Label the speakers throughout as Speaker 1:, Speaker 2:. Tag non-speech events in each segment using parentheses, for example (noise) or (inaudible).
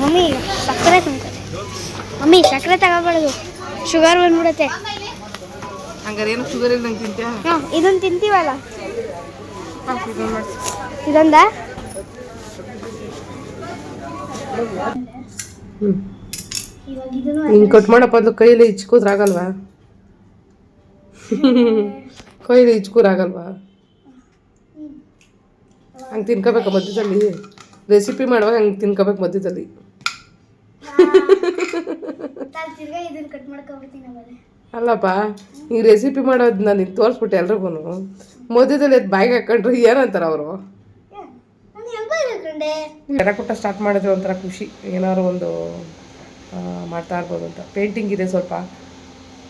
Speaker 1: Mummy ಸಕ್ಕರೆ ತುಂಬ್ತಾರೆ mummy ಸಕ್ಕರೆ ತಗೋಬಾರ್ದು. Sugar ಬಂದ್ಬಿಡತ್ತೆ.
Speaker 2: ಹಂಗಾರೆ ಏನು ಶುಗರ್ ಇಲ್ದಂಗೆ ತಿಂತ್ಯಾ?
Speaker 1: ಹಾಂ ಇದನ್ನು ತಿಂತೀವಲ್ಲ?
Speaker 2: ಇದೊಂದ
Speaker 1: ಇದೊಂದು? ಇದೊಂದಾ
Speaker 2: ಹಿಂಗೆ ಕಟ್ ಮಾಡಪ್ಪ ಅದು ಕೈಯಲ್ಲಿ ಇಚ್ಕೋದ್ರೆ ಆಗಲ್ವಾ? ಕೈಯಲ್ಲಿ ಇಚ್ಕೋರ್ ಆಗಲ್ವಾ? ಹಂಗೆ ತಿನ್ಕೋಬೇಕು ಮಧ್ಯದಲ್ಲಿ. ರೆಸಿಪಿ ಮಾಡುವಾಗ ಹಂಗೆ ತಿನ್ಕೋಬೇಕು ಮಧ್ಯದಲ್ಲಿ.
Speaker 1: ತಿರ್ಗಾ ಇದನ್ನು ಕಟ್ ಮಾಡ್ಕೊಬಿಡ್ತೀನಿ ಆಮೇಲೆ.
Speaker 2: ಅಲ್ಲಪ್ಪ ಈ ರೆಸಿಪಿ ಮಾಡೋದು ನಾನು ನಿಂಗೆ ತೋರಿಸ್ಬಿಟ್ಟೆ ಎಲ್ರಿಗೂ ಮಧ್ಯದಲ್ಲಿ ಅದು ಬಾಯಿಗೆ ಹಾಕೊಂಡ್ರು ಏನಂತಾರೆ ಅವರು?
Speaker 1: ನಾನು ಕೊಟ್ಟ ಇರ್ಕೊಂಡೆ
Speaker 2: ಎಡಕುಟ್ಟ ಸ್ಟಾರ್ಟ್ ಮಾಡಿದ್ರೆ ಒಂಥರ ಖುಷಿ. ಏನಾದ್ರು ಒಂದು ಆ, ಮಾಡ್ತಾ ಇರ್ಬೋದು ಅಂತ. ಪೇಂಟಿಂಗ್ ಇದೆ ಸ್ವಲ್ಪ.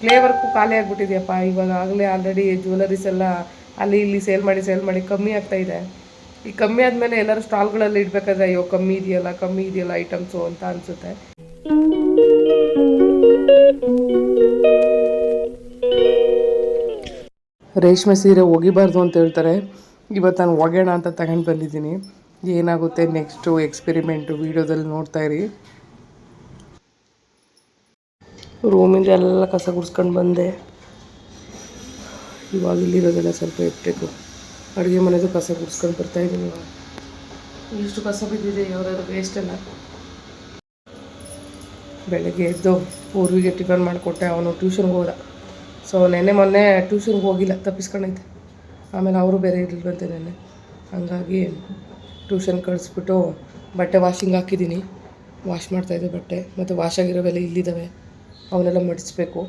Speaker 2: ಕ್ಲೇ ವರ್ಕು ಖಾಲಿ ಆಗಿಬಿಟ್ಟಿದೆಯಪ್ಪ. ಇವಾಗ ಆಗಲೇ ಆಲ್ರೆಡಿ ಜ್ಯುವೆಲರೀಸ್ ಎಲ್ಲ ಅಲ್ಲಿ ಇಲ್ಲಿ ಸೇಲ್ ಮಾಡಿ ಸೇಲ್ ಮಾಡಿ ಕಮ್ಮಿ ಆಗ್ತಾ ಇದೆ. ಈ ಕಮ್ಮಿ ಆದಮೇಲೆ ಎಲ್ಲರೂ ಸ್ಟಾಲ್ಗಳಲ್ಲಿ ಇಡಬೇಕಾದ್ರೆ ಅಯ್ಯೋ ಕಮ್ಮಿ ಇದೆಯಲ್ಲ ಕಮ್ಮಿ ಇದೆಯಲ್ಲ ಐಟಮ್ಸು ಅಂತ ಅನಿಸುತ್ತೆ. ರೇಷ್ಮೆ ಸೀರೆ ಒಗಿಬಾರ್ದು ಅಂತ ಹೇಳ್ತಾರೆ. ಇವತ್ತು ನಾನು ಒಗೆಯೋಣ ಅಂತ ತಗೊಂಡು ಬಂದಿದ್ದೀನಿ. ಏನಾಗುತ್ತೆ ನೆಕ್ಸ್ಟು ಎಕ್ಸ್ಪೆರಿಮೆಂಟು ವೀಡಿಯೋದಲ್ಲಿ ನೋಡ್ತಾ ಇರಿ. ರೂಮಿಂದ ಎಲ್ಲ ಕಸ ಗುಡಿಸ್ಕೊಂಡು ಬಂದೆ. ಇವಾಗ ಇಲ್ಲಿರೋದೆಲ್ಲ ಸ್ವಲ್ಪ ಎತ್ತಬೇಕು. ಅಡುಗೆ ಮನೆದು ಕಸ ಗುಡಿಸ್ಕೊಂಡು ಬರ್ತಾ ಇದ್ದೀನಿ ಇಷ್ಟು ಕಸ ಬಿದ್ದಿದೆ ಯಾವ್ದಾದ್ರು ಅಲ್ಲ. ಬೆಳಗ್ಗೆ ಎದ್ದು ಪೂರ್ವಿಗೆ ಟಿಫನ್ ಮಾಡಿಕೊಟ್ಟೆ, ಅವನು ಟ್ಯೂಷನ್ಗೆ ಹೋದ. ಸೊ ನೆನ್ನೆ ಮೊನ್ನೆ ಟ್ಯೂಷನ್ಗೆ ಹೋಗಿಲ್ಲ, ತಪ್ಪಿಸ್ಕೊಂಡೈತೆ. ಆಮೇಲೆ ಅವರು ಬೇರೆ ಇರಲಿಲ್ವಂತೆ ನೆನ್ನೆ. ಹಂಗಾಗಿ ಟ್ಯೂಷನ್ ಕಳಿಸ್ಬಿಟ್ಟು ಬಟ್ಟೆ ವಾಷಿಂಗ್ ಹಾಕಿದ್ದೀನಿ. ವಾಶ್ ಮಾಡ್ತಾಯಿದ್ದೆ ಬಟ್ಟೆ, ಮತ್ತು ವಾಶ್ ಆಗಿರೋವೆಲ್ಲ ಇಲ್ಲಿದ್ದಾವೆ. ಅವನ್ನೆಲ್ಲ ಮಡಿಸ್ಬೇಕು.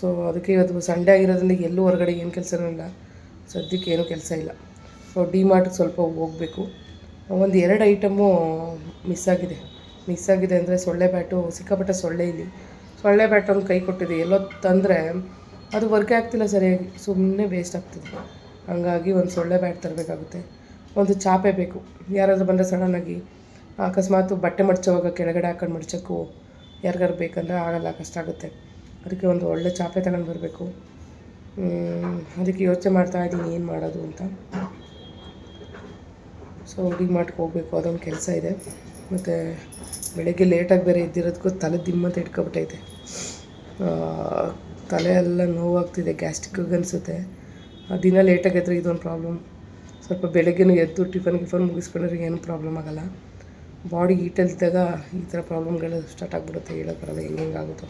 Speaker 2: ಸೊ ಅದಕ್ಕೆ ಇವತ್ತು ಸಂಡೇ ಆಗಿರೋದ್ರಿಂದ ಎಲ್ಲೂ ಹೊರಗಡೆ ಏನು ಕೆಲಸನೂ ಇಲ್ಲ. ಸದ್ಯಕ್ಕೆ ಏನೂ ಕೆಲಸ ಇಲ್ಲ. ಸೊ ಡಿ ಮಾರ್ಟ್ಗೆ ಸ್ವಲ್ಪ ಹೋಗಬೇಕು. ಒಂದು ಎರಡು ಐಟಮು ಮಿಸ್ ಆಗಿದೆ. ಮಿಸ್ ಆಗಿದೆ ಅಂದರೆ ಸೊಳ್ಳೆ ಬ್ಯಾಟು, ಸಿಕ್ಕಾಪಟ್ಟೆ ಸೊಳ್ಳೆ ಇಲ್ಲಿ. ಸೊಳ್ಳೆ ಬ್ಯಾಟ್ ಒಂದು ಕೈ ಕೊಟ್ಟಿದೆ. ಎಲ್ಲೋ ತಂದರೆ ಅದು ವರ್ಕೆ ಆಗ್ತಿಲ್ಲ ಸರಿಯಾಗಿ. ಸುಮ್ಮನೆ ವೇಸ್ಟ್ ಆಗ್ತಿದೆ. ಹಂಗಾಗಿ ಒಂದು ಸೊಳ್ಳೆ ಬ್ಯಾಟ್ ತರಬೇಕಾಗುತ್ತೆ. ಒಂದು ಚಾಪೆ ಬೇಕು. ಯಾರಾದರೂ ಬಂದರೆ ಸಡನ್ನಾಗಿ ಅಕಸ್ಮಾತ್ ಬಟ್ಟೆ ಮಡ್ಚೋವಾಗ ಕೆಳಗಡೆ ಹಾಕೊಂಡು ಮಡ್ಚೋಕ್ಕೂ ಯಾರಿಗಾರು ಬೇಕಂದರೆ ಆಗಲ್ಲ, ಕಷ್ಟ ಆಗುತ್ತೆ. ಅದಕ್ಕೆ ಒಂದು ಒಳ್ಳೆ ಚಾಪೆ ತಗೊಂಡು ಬರಬೇಕು. ಅದಕ್ಕೆ ಯೋಚನೆ ಮಾಡ್ತಾ ಇದ್ದೀನಿ ಏನು ಮಾಡೋದು ಅಂತ. ಸೊ ಮಾರ್ಟ್ಗೆ ಹೋಗಬೇಕು. ಅದೊಂದು ಕೆಲಸ ಇದೆ. ಮತ್ತು ಬೆಳಗ್ಗೆ ಲೇಟಾಗಿ ಬೇರೆ ಎದ್ದಿರೋದಕ್ಕೂ ತಲೆ ದಿಮ್ಮಂತ ಇಟ್ಕೊಬಿಟ್ಟೈತೆ ತಲೆ ಎಲ್ಲ ನೋವಾಗ್ತಿದೆ, ಗ್ಯಾಸ್ಟ್ರಿಕ್ ಅನಿಸುತ್ತೆ. ದಿನ ಲೇಟಾಗಿ ಇದೊಂದು ಪ್ರಾಬ್ಲಮ್ ಸ್ವಲ್ಪ ಬೆಳಗ್ಗೆನೂ ಎದ್ದು ಟಿಫನ್ ಗಿಫನ್ ಮುಗಿಸ್ಕೊಂಡ್ರೆ ಏನೂ ಪ್ರಾಬ್ಲಮ್ ಆಗೋಲ್ಲ. ಬಾಡಿ ಹೀಟಲ್ಲಿದ್ದಾಗ ಈ ಥರ ಪ್ರಾಬ್ಲಮ್ಗಳು ಸ್ಟಾರ್ಟ್ ಆಗಿಬಿಡುತ್ತೆ ಹೇಳೋ ಬರಲ್ಲ, ಹೆಂಗೆ ಹೆಂಗೆ ಆಗುತ್ತೋ.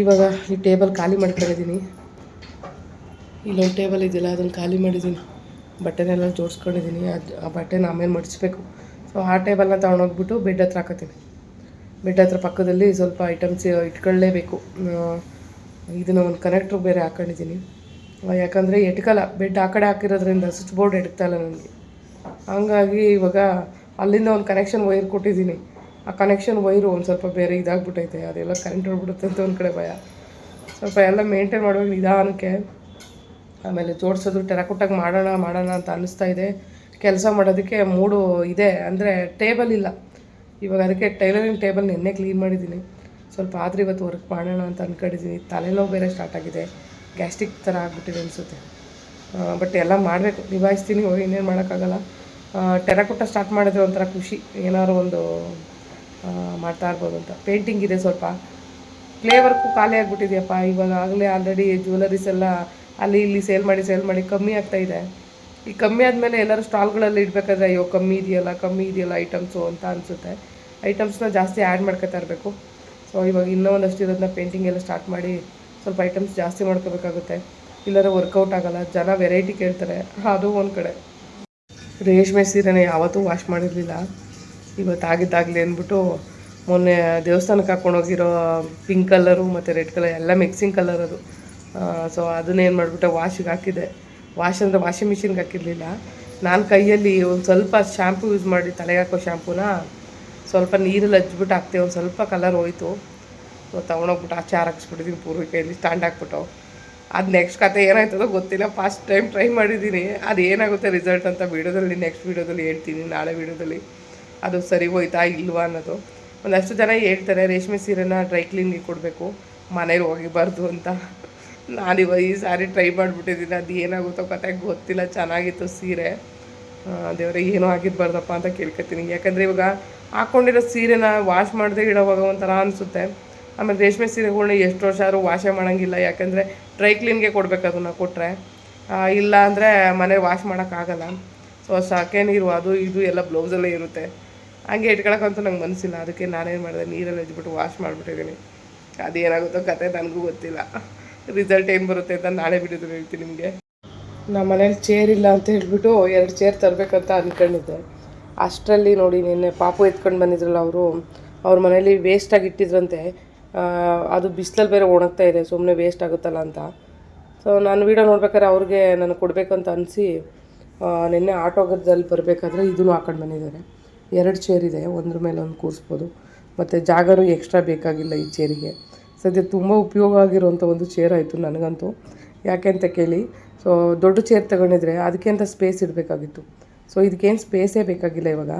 Speaker 2: ಇವಾಗ ಈ ಟೇಬಲ್ ಖಾಲಿ ಮಾಡ್ಕೊಂಡಿದ್ದೀನಿ ಇಲ್ಲೊಂದು ಟೇಬಲ್ ಇದೆಯಲ್ಲ, ಅದನ್ನು ಖಾಲಿ ಮಾಡಿದ್ದೀನಿ. ಬಟ್ಟೆನೆಲ್ಲ ಜೋಡಿಸ್ಕೊಂಡಿದ್ದೀನಿ. ಅದು, ಆ ಬಟ್ಟೆನ ಆಮೇಲೆ ಮಡಿಸ್ಬೇಕು ಸೊ ಆ ಟೇಬಲ್ನ ತೊಗೊಂಡೋಗ್ಬಿಟ್ಟು ಬೆಡ್ ಹತ್ರ ಹಾಕೋತೀನಿ ಬೆಡ್ ಹತ್ರ ಪಕ್ಕದಲ್ಲಿ ಸ್ವಲ್ಪ ಐಟಮ್ಸ್ ಇಟ್ಕೊಳ್ಳೇಬೇಕು. ಇದನ್ನು ಒಂದು ಕನೆಕ್ಟ್ರ್ ಬೇರೆ ಹಾಕೊಂಡಿದ್ದೀನಿ. ಯಾಕಂದರೆ ಎಟ್ಕಲ್ಲ, ಬೆಡ್ ಆ ಕಡೆ ಹಾಕಿರೋದ್ರಿಂದ ಸ್ವಿಚ್ ಬೋರ್ಡ್ ಎಟ್ಕಲ್ಲ ನನಗೆ ಹಂಗಾಗಿ ಇವಾಗ ಅಲ್ಲಿಂದ ಒಂದು ಕನೆಕ್ಷನ್ ವೈರ್ ಕೊಟ್ಟಿದ್ದೀನಿ. ಆ ಕನೆಕ್ಷನ್ ವೈರು ಒಂದು ಸ್ವಲ್ಪ ಬೇರೆ ಇದಾಗ್ಬಿಟ್ಟೈತೆ, ಅದೆಲ್ಲ ಕರೆಂಟ್ ಹೊಡ್ಬಿಡುತ್ತೆ ಅಂತ ಒಂದು ಕಡೆ ಭಯ. ಸ್ವಲ್ಪ ಎಲ್ಲ ಮೇಂಟೈನ್ ಮಾಡುವಾಗ ನಿಧಾನಕ್ಕೆ ಆಮೇಲೆ ಜೋಡಿಸೋದು ಟೆರಕುಟ್ಟಾಗಿ ಮಾಡೋಣ ಮಾಡೋಣ ಅಂತ ಅನ್ನಿಸ್ತಾ ಇದೆ. ಕೆಲಸ ಮಾಡೋದಕ್ಕೆ ಮೂಡು ಇದೆ ಅಂದರೆ ಟೇಬಲ್ ಇಲ್ಲ. ಇವಾಗ ಅದಕ್ಕೆ ಟೈಲರಿಂಗ್ ಟೇಬಲ್ ನಿನ್ನೆ ಕ್ಲೀನ್ ಮಾಡಿದ್ದೀನಿ. ಸ್ವಲ್ಪ ಆದರೆ ಇವತ್ತು ವರ್ಕ್ ಮಾಡೋಣ ಅಂತ ಅಂದ್ಕೊಂಡಿದ್ದೀನಿ ತಲೆನೋವು ಬೇರೆ ಸ್ಟಾರ್ಟ್ ಆಗಿದೆ. ಗ್ಯಾಸ್ಟ್ರಿಕ್ ಥರ ಆಗಿಬಿಟ್ಟಿದೆ ಅನಿಸುತ್ತೆ. ಬಟ್ ಎಲ್ಲ ಮಾಡಬೇಕು. ನಿಭಾಯಿಸ್ತೀನಿ ಇನ್ನೇನು ಮಾಡೋಕ್ಕಾಗಲ್ಲ. ಟೆರಕೊಟ್ಟ ಸ್ಟಾರ್ಟ್ ಮಾಡಿದ್ರೆ ಒಂಥರ ಖುಷಿ. ಏನಾದ್ರು ಒಂದು ಮಾಡ್ತಾ ಇರ್ಬೋದು ಅಂತ. ಪೇಂಟಿಂಗ್ ಇದೆ ಸ್ವಲ್ಪ. ಕ್ಲೇ ವರ್ಕು ಖಾಲಿ ಆಗಿಬಿಟ್ಟಿದೆಯಪ್ಪ. ಇವಾಗ ಆಗಲೇ ಆಲ್ರೆಡಿ ಜ್ಯುವೆಲರೀಸ್ ಎಲ್ಲ ಅಲ್ಲಿ ಇಲ್ಲಿ ಸೇಲ್ ಮಾಡಿ ಸೇಲ್ ಮಾಡಿ ಕಮ್ಮಿ ಆಗ್ತಾ ಇದೆ. ಈ ಕಮ್ಮಿ ಆದಮೇಲೆ ಎಲ್ಲರೂ ಸ್ಟಾಲ್ಗಳಲ್ಲಿ ಇಡಬೇಕಾದ್ರೆ, ಅಯ್ಯೋ, ಕಮ್ಮಿ ಇದೆಯಲ್ಲ ಕಮ್ಮಿ ಇದೆಯಲ್ಲ, ಐಟಮ್ಸು ಅಂತ ಅನಿಸುತ್ತೆ. ಐಟಮ್ಸ್ನ ಜಾಸ್ತಿ ಆ್ಯಡ್ ಮಾಡ್ಕೊತಾ ಇರಬೇಕು. ಸೊ, ಇವಾಗ ಇನ್ನೂ ಒಂದಷ್ಟು ಇರೋದನ್ನ ಪೇಂಟಿಂಗ್ ಎಲ್ಲ ಸ್ಟಾರ್ಟ್ ಮಾಡಿ ಸ್ವಲ್ಪ ಐಟಮ್ಸ್ ಜಾಸ್ತಿ ಮಾಡ್ಕೋಬೇಕಾಗುತ್ತೆ. ಇಲ್ಲಾಂದ್ರೆ ವರ್ಕೌಟ್ ಆಗಲ್ಲ, ಜನ ವೆರೈಟಿ ಕೇಳ್ತಾರೆ. ಅದು ಒಂದು ಕಡೆ. ರೇಷ್ಮೆ ಸೀರೆನೇ ಯಾವತ್ತೂ ವಾಶ್ ಮಾಡಿರಲಿಲ್ಲ. ಇವತ್ತು ಆಗಿದ್ದಾಗಲಿ ಅಂದ್ಬಿಟ್ಟು ಮೊನ್ನೆ ದೇವಸ್ಥಾನಕ್ಕೆ ಹಾಕ್ಕೊಂಡೋಗಿರೋ ಪಿಂಕ್ ಕಲರು ಮತ್ತು ರೆಡ್ ಕಲರ್ ಎಲ್ಲ ಮಿಕ್ಸಿಂಗ್ ಕಲರ್ ಅದು. ಸೊ, ಅದನ್ನೇನು ಮಾಡಿಬಿಟ್ಟೆ, ವಾಶಿಗೆ ಹಾಕಿದೆ. ವಾಶ್ ಅಂದರೆ ವಾಷಿಂಗ್ ಮಿಷಿನ್ಗೆ ಹಾಕಿರಲಿಲ್ಲ. ನಾನು ಕೈಯಲ್ಲಿ ಒಂದು ಸ್ವಲ್ಪ ಶ್ಯಾಂಪು ಯೂಸ್ ಮಾಡಿ ತಲೆಗೆ ಹಾಕೋ ಶ್ಯಾಂಪೂನ ಸ್ವಲ್ಪ ನೀರಲ್ಲಿ ಹಚ್ಬಿಟ್ಟು ಹಾಕ್ತೆ ಒಂದು ಸ್ವಲ್ಪ ಕಲರ್ ಹೋಯ್ತು. ತೊಗೊಂಡೋಗ್ಬಿಟ್ಟು ತೊಗೊಂಡೋಗ್ಬಿಟ್ಟು ಆಚೆ ಹಾಕ್ಸ್ಬಿಟ್ಟಿದ್ದೀನಿ ಪೂರ್ವಿ ಕೈಯಲ್ಲಿ ಸ್ಟ್ಯಾಂಡ್ ಹಾಕ್ಬಿಟ್ಟು. ಅದು ನೆಕ್ಸ್ಟ್ ಕತೆ ಏನಾಯ್ತದೋ ಗೊತ್ತಿಲ್ಲ ಫಸ್ಟ್ ಟೈಮ್ ಟ್ರೈ ಮಾಡಿದ್ದೀನಿ ಅದು ಏನಾಗುತ್ತೆ ರಿಸಲ್ಟ್ ಅಂತ ವೀಡಿಯೋದಲ್ಲಿ ನೆಕ್ಸ್ಟ್ ವೀಡಿಯೋದಲ್ಲಿ ಹೇಳ್ತೀನಿ, ನಾಳೆ ವೀಡಿಯೋದಲ್ಲಿ ಅದು ಸರಿ ಹೋಯ್ತಾ ಇಲ್ವಾ ಅನ್ನೋದು. ಒಂದಷ್ಟು ಜನ ಹೇಳ್ತಾರೆ, ರೇಷ್ಮೆ ಸೀರೆನ ಡ್ರೈ ಕ್ಲೀನಿಗೆ ಕೊಡಬೇಕು ಮನೇಲಿ ಹೋಗಿಬಾರ್ದು ಅಂತ. ನಾನಿವ ಈ ಸಾರಿ ಟ್ರೈ ಮಾಡಿಬಿಟ್ಟಿದ್ದೀನಿ. ಅದು ಏನಾಗುತ್ತೋ ಕತೆ ಗೊತ್ತಿಲ್ಲ. ಚೆನ್ನಾಗಿತ್ತು ಸೀರೆ. ದೇವರೇ, ಏನೂ ಆಗಿರ್ಬಾರ್ದಪ್ಪ ಅಂತ ಕೇಳ್ಕೊತೀನಿ. ಯಾಕಂದರೆ ಇವಾಗ ಹಾಕ್ಕೊಂಡಿರೋ ಸೀರೆನ ವಾಶ್ ಮಾಡದೆ ಇಡೋವಾಗ ಒಂಥರ ಅನಿಸುತ್ತೆ. ಆಮೇಲೆ ರೇಷ್ಮೆ ಸೀರೆಗಳನ್ನ ಎಷ್ಟು ವರ್ಷ ಆದರೂ ವಾಶೇ ಮಾಡೋಂಗಿಲ್ಲ. ಯಾಕಂದರೆ ಡ್ರೈ ಕ್ಲೀನ್ಗೆ ಕೊಡಬೇಕು ಅದನ್ನು ಕೊಟ್ಟರೆ ಇಲ್ಲ ಅಂದರೆ ಮನೆ ವಾಶ್ ಮಾಡೋಕ್ಕಾಗಲ್ಲ ಸೊ ಸಾಕೆ ನೀರು ಅದು, ಇದು ಎಲ್ಲ ಬ್ಲೌಸಲ್ಲೇ ಇರುತ್ತೆ. ಹಂಗೆ ಇಟ್ಕೊಳಕ್ಕಂತೂ ನಂಗೆ ಮನಸ್ಸಿಲ್ಲ ಅದಕ್ಕೆ ನಾನೇನು ಮಾಡಿದೆ? ನೀರಲ್ಲಿ ಎಜ್ಬಿಟ್ಟು ವಾಶ್ ಮಾಡಿಬಿಟ್ಟಿದ್ದೀನಿ. ಅದೇನಾಗುತ್ತೋ ಕತೆ ನನಗೂ ಗೊತ್ತಿಲ್ಲ. ರಿಸಲ್ಟ್ ಏನು ಬರುತ್ತೆ ಅಂತ ನಾಳೆ ಬಿಡಿದ್ರು ಹೇಳ್ತೀನಿ ನಿಮಗೆ. ನಮ್ಮ ಮನೇಲಿ ಚೇರ್ ಇಲ್ಲ ಅಂತ ಹೇಳ್ಬಿಟ್ಟು ಎರಡು ಚೇರ್ ತರಬೇಕಂತ ಅಂದ್ಕೊಂಡಿದ್ದೆ ಅಷ್ಟರಲ್ಲಿ ನೋಡಿ ನಿನ್ನೆ ಪಾಪು ಎತ್ಕೊಂಡು ಬಂದಿದ್ರಲ್ಲ ಅವರು, ಅವ್ರ ಮನೇಲಿ ವೇಸ್ಟಾಗಿ ಇಟ್ಟಿದ್ರಂತೆ. ಅದು ಬಿಸಿಲಲ್ಲಿ ಬೇರೆ ಒಣಗ್ತಾ ಇದೆ ಸುಮ್ಮನೆ ವೇಸ್ಟ್ ಆಗುತ್ತಲ್ಲ ಅಂತ. ಸೊ ನಾನು ವೀಡಿಯೋ ನೋಡ್ಬೇಕಾದ್ರೆ ಅವ್ರಿಗೆ ನಾನು ಕೊಡಬೇಕು ಅಂತ ಅನಿಸಿ ನಿನ್ನೆ ಆಟೋಗದಲ್ಲಿ ಬರಬೇಕಾದ್ರೆ ಇದನ್ನು ಹಾಕೊಂಡು ಬಂದಿದ್ದಾರೆ. ಎರಡು ಚೇರ್ ಇದೆ, ಒಂದ್ರ ಮೇಲೆ ಒಂದು ಕೂರಿಸ್ಬೋದು. ಮತ್ತು ಜಾಗನೂ ಎಕ್ಸ್ಟ್ರಾ ಬೇಕಾಗಿಲ್ಲ ಈ ಚೇರಿಗೆ ಸದ್ಯ ತುಂಬ ಉಪಯೋಗ ಆಗಿರುವಂಥ ಒಂದು ಚೇರ್ ಆಯಿತು ನನಗಂತೂ. ಯಾಕೆ ಅಂತ ಕೇಳಿ ಸೊ ದೊಡ್ಡ ಚೇರ್ ತಗೊಂಡಿದ್ರೆ ಅದಕ್ಕೆ ಅಂತ ಸ್ಪೇಸ್ ಇಡಬೇಕಾಗಿತ್ತು. ಸೊ ಇದಕ್ಕೇನು ಸ್ಪೇಸೇ ಬೇಕಾಗಿಲ್ಲ ಇವಾಗ.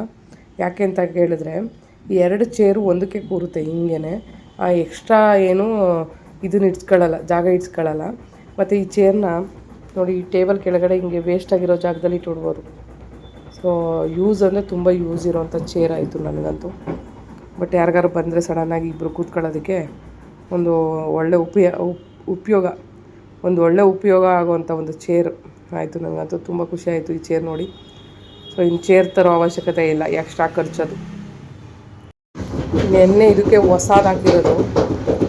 Speaker 2: ಯಾಕೆ ಅಂತ ಕೇಳಿದ್ರೆ ಎರಡು ಚೇರು ಒಂದಕ್ಕೆ ಕೂರುತ್ತೆ ಹಿಂಗೇ ಎಕ್ಸ್ಟ್ರಾ ಏನು ಇದನ್ನ ಇಡ್ಸ್ಕೊಳ್ಳಲ್ಲ ಜಾಗ ಇಡ್ಸ್ಕೊಳ್ಳಲ್ಲ ಮತ್ತು ಈ ಚೇರ್ನ ನೋಡಿ, ಈ ಟೇಬಲ್ ಕೆಳಗಡೆ ಹಿಂಗೆ ವೇಸ್ಟ್ ಆಗಿರೋ ಜಾಗದಲ್ಲಿ ಇಟ್ಬಿಡ್ಬೋದು ಸೊ ಯೂಸ್ ಅಂದರೆ ತುಂಬ ಯೂಸ್ ಇರೋವಂಥ ಚೇರ್ ಆಯಿತು ನನಗಂತೂ. ಬಟ್ ಯಾರಿಗಾರು ಬಂದರೆ ಸಡನ್ನಾಗಿ ಇಬ್ಬರು ಕೂತ್ಕೊಳ್ಳೋದಕ್ಕೆ ಒಂದು ಒಳ್ಳೆ ಉಪಯ, ಉಪ್- ಉಪಯೋಗ, ಒಂದು ಒಳ್ಳೆ ಉಪಯೋಗ ಆಗುವಂಥ ಒಂದು ಚೇರ್ ಆಯಿತು ನನಗಂತೂ ತುಂಬ ಖುಷಿ ಆಯಿತು ಈ ಚೇರ್ ನೋಡಿ. ಸೊ ಇನ್ನು ಚೇರ್ ತರೋ ಅವಶ್ಯಕತೆ ಇಲ್ಲ ಎಕ್ಸ್ಟ್ರಾ ಖರ್ಚದು. ನೆನ್ನೆ ಇದಕ್ಕೆ ಹೊಸಾದು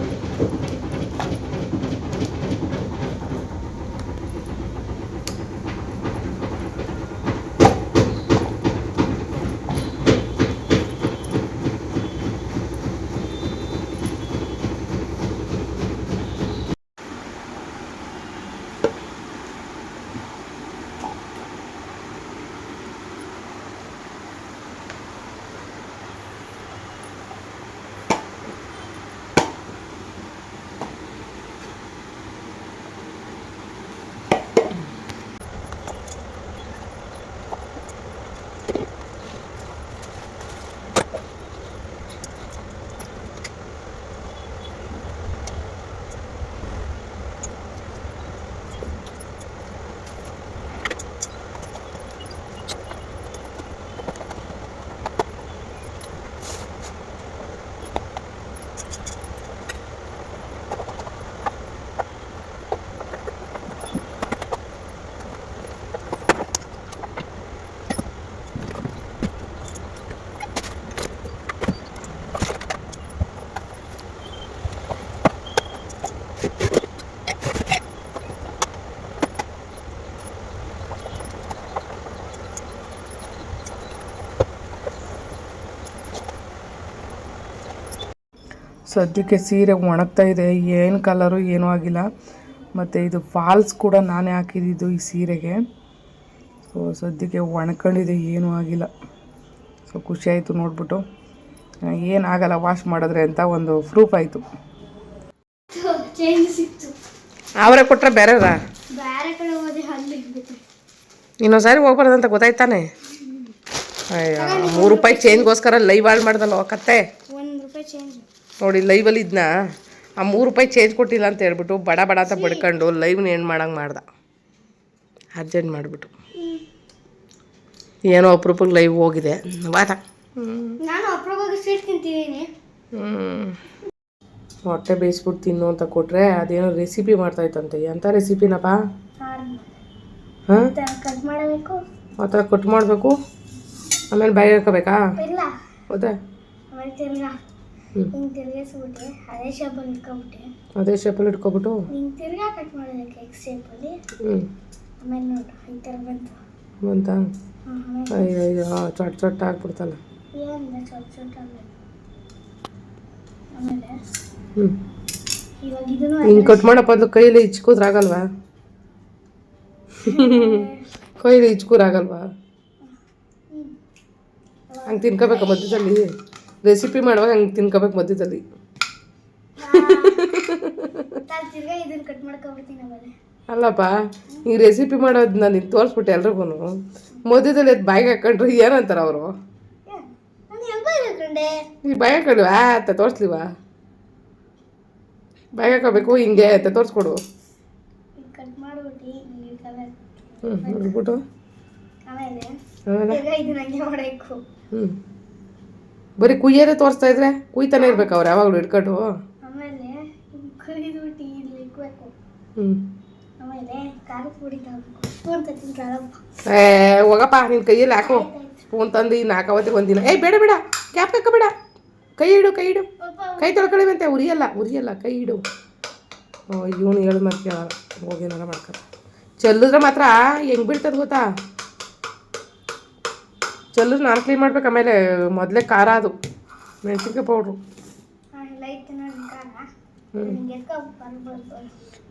Speaker 2: ಸದ್ಯಕ್ಕೆ ಸೀರೆ ಒಣಗ್ತಾ ಇದೆ. ಏನು ಕಲರು ಏನೂ ಆಗಿಲ್ಲ. ಮತ್ತು ಇದು ಫಾಲ್ಸ್ ಕೂಡ ನಾನೇ ಹಾಕಿದ್ದು ಈ ಸೀರೆಗೆ. ಸೊ ಸದ್ಯಕ್ಕೆ ಒಣಕೊಂಡಿದೆ ಏನೂ ಆಗಿಲ್ಲ. ಸೊ ಖುಷಿ ಆಯಿತು ನೋಡ್ಬಿಟ್ಟು. ಏನಾಗಲ್ಲ ವಾಶ್ ಮಾಡಿದ್ರೆ ಅಂತ ಒಂದು ಪ್ರೂಫ್ ಆಯಿತು.
Speaker 1: ಚೇಂಜ್ ಸಿಕ್ತು.
Speaker 2: ಅವರೇ ಕೊಟ್ಟರೆ ಬೇರೆದಾ?
Speaker 1: ಬೇರೆ ಕಡೆ ಹೋದೆ ಅಲ್ಲಿ ಇಡ್ಬೇಕು
Speaker 2: ಇನ್ನೊಂದು ಸಾರಿ ಹೋಗ್ಬಾರ್ದಂತ ಗೊತ್ತಾಯ್ತಾನೆ? ಅಯ್ಯೋ ಮೂರು ರೂಪಾಯಿ ಚೇಂಜ್ಗೋಸ್ಕರ ಲೈವ್ ಹಾಳು ಮಾಡ್ದಲ್ಲ ಕತ್ತೆ?
Speaker 1: ಒಂದು ರೂಪಾಯಿ ಚೇಂಜ್
Speaker 2: ನೋಡಿ ಲೈವಲ್ಲಿ ಇದನ್ನ ಆ ಮೂರು ರೂಪಾಯಿ ಚೇಂಜ್ ಕೊಟ್ಟಿಲ್ಲ ಅಂತ ಹೇಳ್ಬಿಟ್ಟು ಬಡ ಬಡ ಅಂತ ಬಡ್ಕೊಂಡು ಲೈವ್ನ ಏನು ಮಾಡಂಗೆ ಮಾಡ್ದ? ಅರ್ಜೆಂಟ್ ಮಾಡಿಬಿಟ್ಟು. ಏನೋ ಅಪರೂಪಕ್ಕೆ ಲೈವ್ ಹೋಗಿದೆ. ವಾತ. ಹೊಟ್ಟೆ ಬೇಯಿಸ್ಬಿಟ್ಟು ತಿನ್ನು ಅಂತ ಕೊಟ್ಟರೆ ಅದೇನೋ ರೆಸಿಪಿ ಮಾಡ್ತಾ ಇತ್ತಂತೆ ಎಂಥ ರೆಸಿಪಿನಪ್ಪ ಹಾಂ?
Speaker 1: ಕಟ್ ಮಾಡಬೇಕು.
Speaker 2: ಆ ಥರ ಕಟ್ ಮಾಡಬೇಕು? ಆಮೇಲೆ ಬಾಯಿ ಹಾಕೋಬೇಕಾ? ಹೌದಾ.
Speaker 1: ಹಿಂಗೆ ತಿರ್ಗಿಸ್ಬಿಟ್ಟೆ ಅದೇ ಶೇಪಲ್ಲಿ ಇಟ್ಕೊಬಿಟ್ಟೆ.
Speaker 2: ಅದೇ ಶೇಪಲ್ಲಿ ಇಟ್ಕೊಬಿಟ್ಟು?
Speaker 1: ಹಿಂಗೆ ತಿರ್ಗಾ ಕಟ್ ಮಾಡೋದಕ್ಕೆ ಎಕ್ಸ್ ಶೇಪಲ್ಲಿ
Speaker 2: ಹ್ಞೂ
Speaker 1: ಆಮೇಲೆ ನೋಡು ಈ ಥರ ಬಂತು.
Speaker 2: ಬಂತಾ? ಅಯ್ಯೋ ಅಯ್ಯೋ ಚೊಟ್ಟ ಚೊಟ್ಟ ಆಗ್ಬಿಡ್ತಲ್ಲ.
Speaker 1: ಏನಿಲ್ಲ ಆಮೇಲೆ
Speaker 2: ಹ್ಞೂ
Speaker 1: ಇವಾಗ ಇದನ್ನು
Speaker 2: ಹಿಂಗೆ ಕಟ್ ಮಾಡಪ್ಪ ಅಂದ್ರೆ ಕೈಯಲ್ಲಿ ಇಚ್ಕೋದ್ರೆ ಆಗಲ್ವಾ? ಕೈಯಲ್ಲಿ ಇಚ್ಕೂರ್ ಆಗಲ್ವಾ? ಹಂಗೆ ತಿನ್ಕೋಬೇಕಾ ಮಧ್ಯದಲ್ಲಿ? ರೆಸಿಪಿ ಮಾಡುವಾಗ ಹಂಗೆ ತಿನ್ಕೋಬೇಕು ಮಧ್ಯದಲ್ಲಿ. ಅಲ್ಲಪ್ಪ ಈ ರೆಸಿಪಿ ಮಾಡೋದು ನಾನು ನಿನ್ ತೋರಿಸ್ಬಿಟ್ಟೆ ಎಲ್ರಿಗೂ ಮಧ್ಯದಲ್ಲಿ ಅದು ಬಾಯಿಗೆ ಹಾಕೊಂಡ್ರೆ ಏನಂತಾರೆ ಅವರು? ಈ ಬಾಯಿ ಹಾಕೊಂಡು ಆ ಅಂತ ತೋರಿಸ್ಲಿವಾ? ಬಾಯಿ ಹಾಕೋಬೇಕು ಹಿಂಗೆ ಅಂತ ತೋರಿಸ್ಕೊಡು. ಹ್ಞೂ
Speaker 1: ಮಾಡಬೇಕು.
Speaker 2: ಹ್ಞೂ ಬರೀ ಕುಯ್ಯೋದೇ ತೋರಿಸ್ತಾ ಇದ್ರೆ ಕುಯ್ತಾನೆ ಇರ್ಬೇಕು ಅವ್ರು ಯಾವಾಗಲೂ ಹಿಡ್ಕೊಂಡು.
Speaker 1: ಆಮೇಲೆ ಕುಯ್ದು ಟೀ ಇಕ್ಬೇಕು
Speaker 2: ಹ್ಞೂ
Speaker 1: ಆಮೇಲೆ ಖಾರ ಪುಡಿ ತಗೋಬೇಕು ಸ್ಪೂನ್ ತತ್ತಿನ
Speaker 2: ಏ ಹೋಗಪ್ಪ ನಿನ್ನ ಕೈಯಲ್ಲಿ ಹಾಕು. ಸ್ಪೂನ್ ತಂದು ಇನ್ನು ಹಾಕೋತಿ ಒಂದಿನ. ಏಯ್ ಬೇಡ ಬೇಡ. ಕ್ಯಾಪ್ ಬೇಡ. ಕೈ ಇಡು ಕೈ ಇಡು. ಕೈ ತೊಳ್ಕೊಳ್ಳಿವಂತೆ ಉರಿಯಲ್ಲ ಉರಿಯಲ್ಲ ಕೈ ಇಡು. ಇವನು ಹೇಳು ಮತ್ತೆ ಹೋಗೇನಾರ ಮಾಡ್ಕೊ. ಚೆಲ್ಲಿದ್ರೆ ಮಾತ್ರ ಹೆಂಗೆ ಬೀಳ್ತದೆ ಗೊತ್ತಾ? ಚೆಲ್ಲಿದ್ರೆ ನಾನು ಕ್ಲೀನ್ ಮಾಡ್ಬೇಕು ಆಮೇಲೆ ಮೊದಲೇ ಖಾರ ಅದು ಮೆಣಸಿನ್ಕಾಯಿ ಪೌಡ್ರು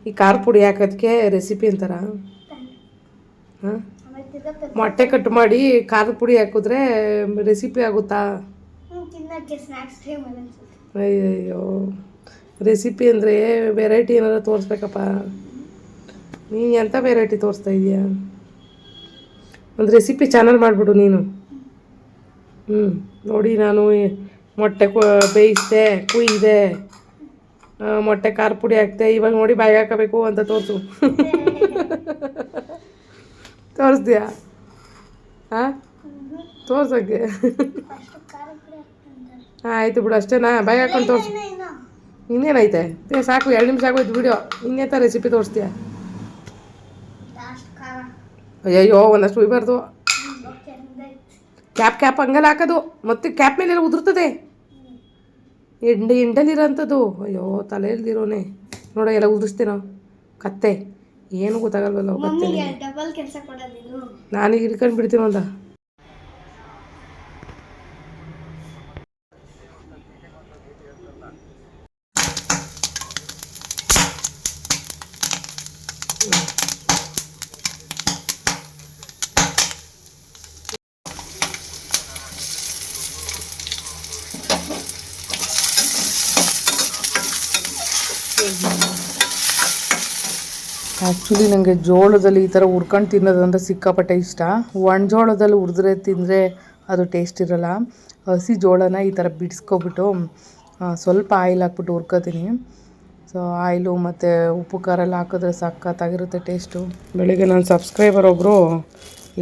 Speaker 2: ಈ ಖಾರ ಪುಡಿ ಹಾಕೋದಕ್ಕೆ ರೆಸಿಪಿ ಅಂತಾರ? ಹಾಂ? ಮೊಟ್ಟೆ ಕಟ್ ಮಾಡಿ ಖಾರದ ಪುಡಿ ಹಾಕಿದ್ರೆ ರೆಸಿಪಿ ಆಗುತ್ತಾ? ಅಯ್ಯಯ್ಯೋ ರೆಸಿಪಿ ಅಂದರೆ ವೆರೈಟಿ ಏನಾರು ತೋರಿಸ್ಬೇಕಪ್ಪ. ನೀನು ಎಂಥ ವೆರೈಟಿ ತೋರಿಸ್ತಾ ಇದೀಯಾ? ಒಂದು ರೆಸಿಪಿ ಚಾನಲ್ ಮಾಡಿಬಿಡು ನೀನು. ಹ್ಞೂ ನೋಡಿ ನಾನು ಮೊಟ್ಟೆ ಕು, ಬೇಯಿಸಿದೆ, ಕುಯ್ದೆ ಮೊಟ್ಟೆ ಖಾರ ಪುಡಿ ಹಾಕ್ತೆ ಇವಾಗ ನೋಡಿ ಬಾಯಿ ಹಾಕಬೇಕು ಅಂತ ತೋರಿಸು. (laughs) ತೋರಿಸ್ದ್ಯಾ? ಹಾಂ ತೋರ್ಸಕ್ಕೆ? (laughs)
Speaker 1: ಹಾಂ,
Speaker 2: ಆಯಿತು ಬಿಡು ಅಷ್ಟೇನಾ ಬಾಯಿ ಹಾಕೊಂಡು ತೋರಿಸು.
Speaker 1: ಇನ್ನು
Speaker 2: ಇನ್ನೇನೈತೆ ಏ, ಸಾಕು, ಎರಡು ನಿಮಿಷ ಆಗೋಯ್ತು ವಿಡಿಯೋ ಇನ್ನೇತ ರೆಸಿಪಿ ತೋರಿಸ್ತೀಯ ಅಯ್ಯಯ್ಯೋ, ಒಂದಷ್ಟು ಉಯ್ಬಾರ್ದು. ಕ್ಯಾಪ್ ಕ್ಯಾಪ್ ಹಂಗೆಲ್ಲ ಹಾಕೋದು ಮತ್ತೆ ಕ್ಯಾಪ್ ಮೇಲೆಲ್ಲ ಉದುರ್ತದೆ. ಎಂಡ ಎಂಡಲ್ಲಿರೋಂಥದ್ದು ಅಯ್ಯೋ ತಲೆ ಇಲ್ದಿರೋನೆ ನೋಡ ಎಲ್ಲ ಉದುರಿಸ್ತೇನೋ ಕತ್ತೆ. ಏನು ಗೊತ್ತಾಗಲ್ವಲ್ಲ ಕತ್ತೆ ನಾನೀಗ ಹಿಡ್ಕೊಂಡು ಬಿಡ್ತೀನಿ ಆ್ಯಕ್ಚುಲಿ ನನಗೆ ಜೋಳದಲ್ಲಿ ಈ ಥರ ಹುರ್ಕೊಂಡು ತಿನ್ನೋದಂದ್ರೆ ಸಿಕ್ಕಾಪಟ್ಟೆ ಇಷ್ಟ. ಒಣ ಜೋಳದಲ್ಲಿ ಹುರಿದ್ರೆ ತಿಂದರೆ ಅದು ಟೇಸ್ಟ್ ಇರಲ್ಲ. ಹಸಿ ಜೋಳನ ಈ ಥರ ಬಿಡಿಸ್ಕೊಬಿಟ್ಟು ಸ್ವಲ್ಪ ಆಯಿಲ್ ಹಾಕ್ಬಿಟ್ಟು ಹುರ್ಕೋತೀನಿ. ಸೊ ಆಯಿಲು ಮತ್ತು ಉಪ್ಪು ಖಾರ ಎಲ್ಲ ಹಾಕಿದ್ರೆ ಸಖತ್ತಾಗಿರುತ್ತೆ ಟೇಸ್ಟು ಬೆಳಿಗ್ಗೆ ನನ್ನ ಸಬ್ಸ್ಕ್ರೈಬರ್ ಒಬ್ಬರು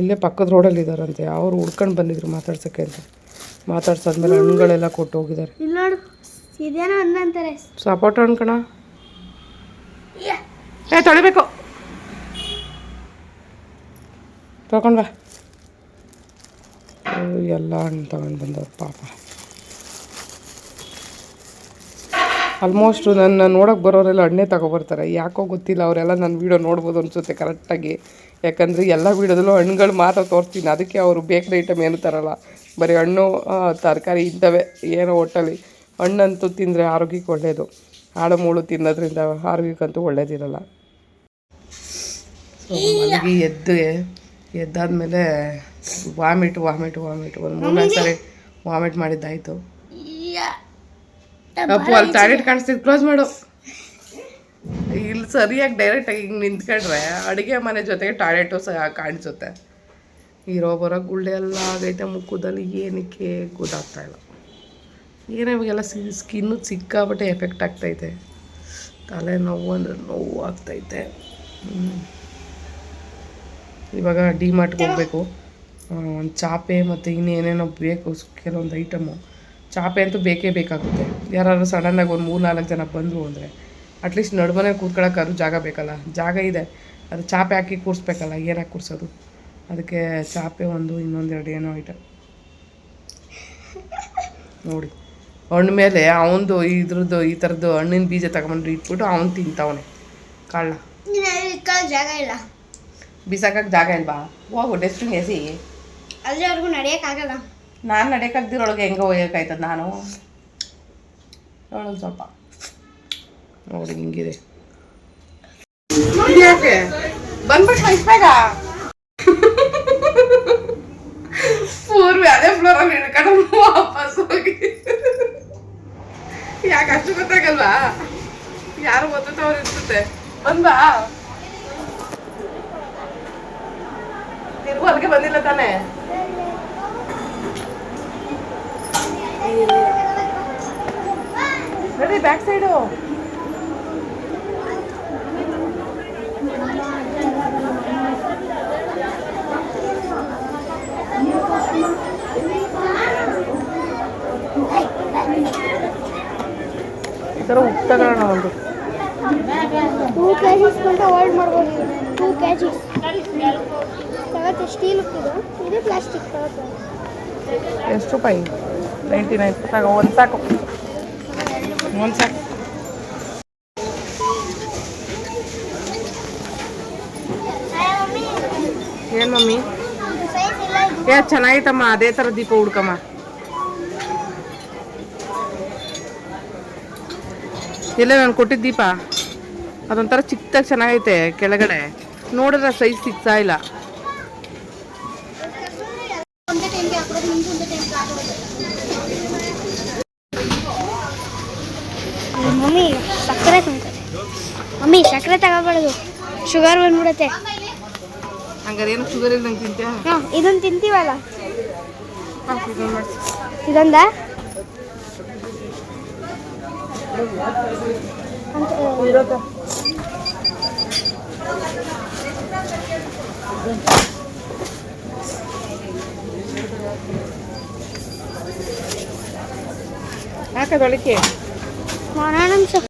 Speaker 2: ಇಲ್ಲೇ ಪಕ್ಕದ ರೋಡಲ್ಲಿ ಇದ್ದಾರಂತೆ. ಅವರು ಹುಡ್ಕೊಂಡು ಬಂದಿದ್ರು ಮಾತಾಡ್ಸೋಕ್ಕೆ ಅಂತ. ಮಾತಾಡ್ಸಾದ್ಮೇಲೆ ಹಣ್ಣುಗಳೆಲ್ಲ ಕೊಟ್ಟು ಹೋಗಿದ್ದಾರೆ. ಸಪೋಟ ಹಣ್ಣು ಕಣ ಏ ತೊಳಿಬೇಕು. ತಗೊಂಡ್ ಬಾ. ಎಲ್ಲ ಹಣ್ಣು ತಗೊಂಡು ಬಂದವ್ರು ಪಾಪ. ಆಲ್ಮೋಸ್ಟು ನನ್ನ ನೋಡೋಕೆ ಬರೋರೆಲ್ಲ ಹಣ್ಣೇ ತಗೊಬರ್ತಾರೆ. ಯಾಕೋ ಗೊತ್ತಿಲ್ಲ, ಅವರೆಲ್ಲ ನನ್ನ ವೀಡಿಯೋ ನೋಡ್ಬೋದು ಅನಿಸುತ್ತೆ ಕರೆಕ್ಟಾಗಿ ಯಾಕಂದರೆ ಎಲ್ಲ ವೀಡಿಯೋದಲ್ಲೂ ಹಣ್ಣುಗಳು ಮಾತ್ರ ತೋರಿಸ್ತೀನಿ. ಅದಕ್ಕೆ ಅವರು ಬೇಕರಿ ಐಟಮ್ ಏನು ತರಲ್ಲ. ಬರೀ ಹಣ್ಣು ತರಕಾರಿ ಇದ್ದಾವೆ ಏನೋ ಒಟ್ಟಲ್ಲಿ. ಹಣ್ಣಂತೂ ತಿಂದರೆ ಆರೋಗ್ಯಕ್ಕೆ ಒಳ್ಳೆಯದು ಹಾಳು ಮೂಳು ತಿನ್ನೋದ್ರಿಂದ ಆರೋಗ್ಯಕ್ಕಂತೂ ಒಳ್ಳೇದಿರಲ್ಲ. ಸೊ ಎದ್ದು ಎದ್ದಾದ್ಮೇಲೆ ವಾಮಿಟ್ ವಾಮಿಟ್ ವಾಮಿಟ್. ಒಂದು ಮೂರ್ನಾಲ್ಕು ಸಾರಿ ವಾಮಿಟ್ ಮಾಡಿದ್ದಾಯ್ತು. ಅಪ್ಪು ಅಲ್ಲಿ ಟಾಯ್ಲೆಟ್ ಕಾಣಿಸ್ತಿದ್. ಕ್ಲೋಸ್ ಮಾಡು. ಇಲ್ಲಿ ಸರಿಯಾಗಿ ಡೈರೆಕ್ಟಾಗಿ ಹಿಂಗೆ ನಿಂತ್ಕೊಂಡ್ರೆ ಅಡುಗೆ ಮನೆ ಜೊತೆಗೆ ಟಾಯ್ಲೆಟು ಸಹ ಕಾಣಿಸುತ್ತೆ. ಇರೋ ಬರೋ ಗುಳ್ಳೆ ಎಲ್ಲ ಆಗೈತೆ ಮುಖದಲ್ಲಿ ಏನಕ್ಕೆ ಗೊತ್ತಾಗ್ತಾ ಇಲ್ಲ. ಏನೋ ಇವಾಗೆಲ್ಲ ಸಿ ಸ್ಕಿನ್ನು ಸಿಕ್ಕಾಬಟ್ಟೆ ಎಫೆಕ್ಟ್ ಆಗ್ತೈತೆ. ತಲೆ ನೋವು ಅಂದರೆ ನೋವು ಆಗ್ತೈತೆ. ಇವಾಗ ಡಿ ಮಾರ್ಟ್ಗೆ ಹೋಗಬೇಕು. ಒಂದು ಚಾಪೆ ಮತ್ತು ಇನ್ನೇನೇನೋ ಬೇಕು, ಕೆಲವೊಂದು ಐಟಮು ಚಾಪೆ ಅಂತೂ ಬೇಕೇ ಬೇಕಾಗುತ್ತೆ. ಯಾರಾದರೂ ಸಡನ್ನಾಗಿ ಒಂದು ಮೂರು ನಾಲ್ಕು ಜನ ಬಂದರು ಅಂದರೆ ಅಟ್ಲೀಸ್ಟ್ ನಡುಮನೆ ಕೂತ್ಕೊಳ್ಳೋಕ್ಕಾದ್ರೂ ಜಾಗ ಬೇಕಲ್ಲ. ಜಾಗ ಇದೆ. ಅದು ಚಾಪೆ ಹಾಕಿ ಕೂರಿಸ್ಬೇಕಲ್ಲ ಏನಾಗಿ ಕೂರಿಸೋದು? ಅದಕ್ಕೆ ಚಾಪೆ ಒಂದು ಇನ್ನೊಂದೆರಡು ಏನೋ ಐಟಮ್ ನೋಡಿ. ಹಣ್ಣು ಮೇಲೆ ಅವನದು ಇದ್ರದ್ದು, ಈ ಥರದ್ದು ಹಣ್ಣಿನ ಬೀಜ ತಗೊಂಡು ಇಟ್ಬಿಟ್ಟು ಅವನು ತಿಂತಾವನೆ. ಕಾಳ
Speaker 1: ಜಾಗ ಇಲ್ಲ.
Speaker 2: ಬಿಸಾಕಕ್ಕೆ ಜಾಗ ಇಲ್ವಾ? ಹೋಗು ಡಸ್ಟ್ಬಿನ್ ಎಸಿ.
Speaker 1: ಅಲ್ಲಿವರೆಗೂ ನಡೆಯೋಕ್ಕಾಗಲ್ಲ.
Speaker 2: ನಾನು ನಡೆಯೋಕ್ಕಾಗ್ದಿರೊಳಗೆ ಹೆಂಗೆ ಹೋಗೋಕ್ಕಾಯ್ತದ ನಾನು. ನೋಡೋದು ಸ್ವಲ್ಪ. ನೋಡಿ ಹಿಂಗಿದೆ. ಯಾಕೆ? ಬಂದ್ಬಿಟ್ಟು ಪೂರ್ವಿ ಅದೇ ಫ್ಲೋರಲ್ಲಿ ಹಿಡ್ಕೊಂಡು ವಾಪಸ್ ಹೋಗಿ. ಯಾಕೆ ಅಷ್ಟು ಗೊತ್ತಾಗಲ್ವಾ? ಯಾರು ಗೊತ್ತವ್ರು ಇರ್ತದೆ ಬಂದ್ಬಾ ನೀವು ಅದಕ್ಕೆ ಬಂದಿಲ್ಲ ತಾನೇ? ನೋಡಿ ಬ್ಯಾಕ್ ಸೈಡು ಈ ಥರ ಉಪ್ ತಗೋಣ ಒಂದು.
Speaker 1: ಟೂ ಕ್ಯಾಶಸ್ ಕಂಟ ಅವಾಯ್ಡ್ ಮಾಡ್ಬೋದು. ಟೂ ಕ್ಯಾಶಸ್ ತಗತ್ತೆ ಸ್ಟೀಲ್ ಉಪ್ಪಿದು ಇದು ಪ್ಲಾಸ್ಟಿಕ್
Speaker 2: ಎಷ್ಟು ರೂಪಾಯಿ? ನೈಂಟಿ ನೈನ್ ತಗೋ ಒಂದು ಸಾಕು. ಒಂದು ಸಾಕು. ಏನು ಮಮ್ಮಿ?
Speaker 1: ಇದು
Speaker 2: ಏ, ಚೆನ್ನಾಗಿತ್ತಮ್ಮ, ಅದೇ ಥರ ದೀಪ ಹುಡ್ಕಮ್ಮ. ಇಲ್ಲ ನಾನು ಕೊಟ್ಟಿದ್ದ ದೀಪ. ಅದೊಂಥರ ಚಿಕ್ಕದಾಗಿ ಚೆನ್ನಾಗೈತೆ, ಕೆಳಗಡೆ. ನೋಡಿದ್ರೆ ಸೈಜ್ ಸಿಗ್ತಾ ಇಲ್ಲ
Speaker 1: ಒಂದೇ ಟೈಮ್ಗೆ ಹಾಕೋದು ನಿಮ್ಗೆ ಒಂದೇ ಟೈಮ್ಗೆ ಹಾಕೋದು ಮಮ್ಮಿ ಸಕ್ಕರೆ ತುಂಬ್ತದೆ ಮಮ್ಮಿ ಸಕ್ಕರೆ ತಗೋಬಾರ್ದು. ಶುಗರ್ ಬಂದ್ಬಿಡುತ್ತೆ.
Speaker 2: ಹಂಗಾರೆ ಏನು ಶುಗರ್ ಇಲ್ದಂಗೆ ತಿಂತ್ಯಾ?
Speaker 1: ಹಾಂ ಇದೊಂದು ತಿಂತೀವಲ್ಲ?
Speaker 2: ಹಾಂ ಯಾಕೆ
Speaker 1: ಇದೊಂದಾ ಅಂತ
Speaker 2: ಹಾಕೋದೊಳಕ್ಕೆ
Speaker 1: ಮಾಡೋಣ